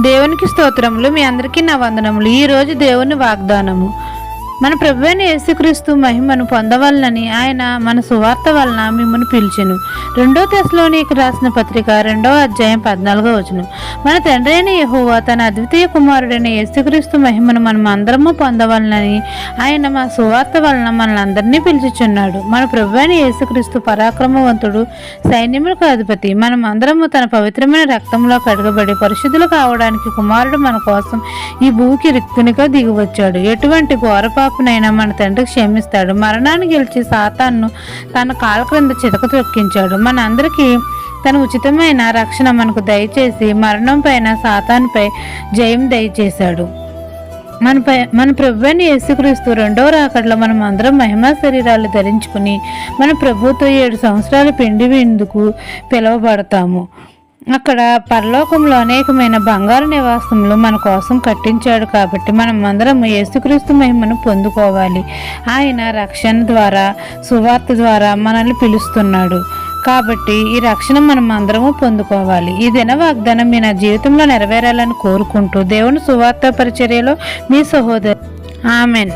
దేవునికి స్తోత్రములు. మీ అందరికీ నా వందనములు. ఈ రోజు దేవుని వాగ్దానము. మన ప్రభువైన యేసుక్రీస్తు మహిమను పొందవలనని ఆయన మన సువార్త వలన మిమ్మల్ని పిలిచెను. రెండో దశలోనికి రాసిన పత్రిక రెండో అధ్యాయం పద్నాలుగో వచనం. మన తండ్రి అయిన యహోవా తన అద్వితీయ కుమారుడైన యేసుక్రీస్తు మహిమను మనం అందరము పొందవలనని ఆయన మా సువార్త వలన మనల్ని పిలిచిచున్నాడు. మన ప్రభువైన యేసుక్రీస్తు పరాక్రమవంతుడు సైన్యములకు అధిపతి. మనం అందరము తన పవిత్రమైన రక్తంలో కడగబడి పరిశుద్ధులు కావడానికి కుమారుడు మన కోసం ఈ భూకి రిక్తునిగా దిగివచ్చాడు. ఎటువంటి ఘోర పాపనైనా మన తండ్రి క్షమిస్తాడు. మరణాన్ని గెలిచి సాతాన్ను తన కాల క్రింద చితక తొక్కించాడు. మన అందరికీ తన ఉచితమైన రక్షణ మనకు దయచేసి మరణం పైన సాతానుపై జయం దయచేశాడు. మనపై మన ప్రభుని యేసుక్రీస్తు రెండవ రాకడలో మనం అందరం మహిమా శరీరాలు ధరించుకుని మన ప్రభుతో ఏడు సంవత్సరాల పిండి విందుకు పిలువబడతాము. అక్కడ పరలోకంలో అనేకమైన బంగారు నివాసములు మన కోసం కట్టించాడు కాబట్టి మనం అందరం యేసుక్రీస్తు మహిమను పొందుకోవాలి. ఆయన రక్షణ ద్వారా సువార్త ద్వారా మనల్ని పిలుస్తున్నాడు. కాబట్టి ఈ రక్షణ మనం అందరము పొందుకోవాలి. ఈ దిన వాగ్దానం మీ నా జీవితంలో నెరవేరాలని కోరుకుంటూ దేవుని సువార్త పరిచర్యలో మీ సహోదరు ఆమెన్.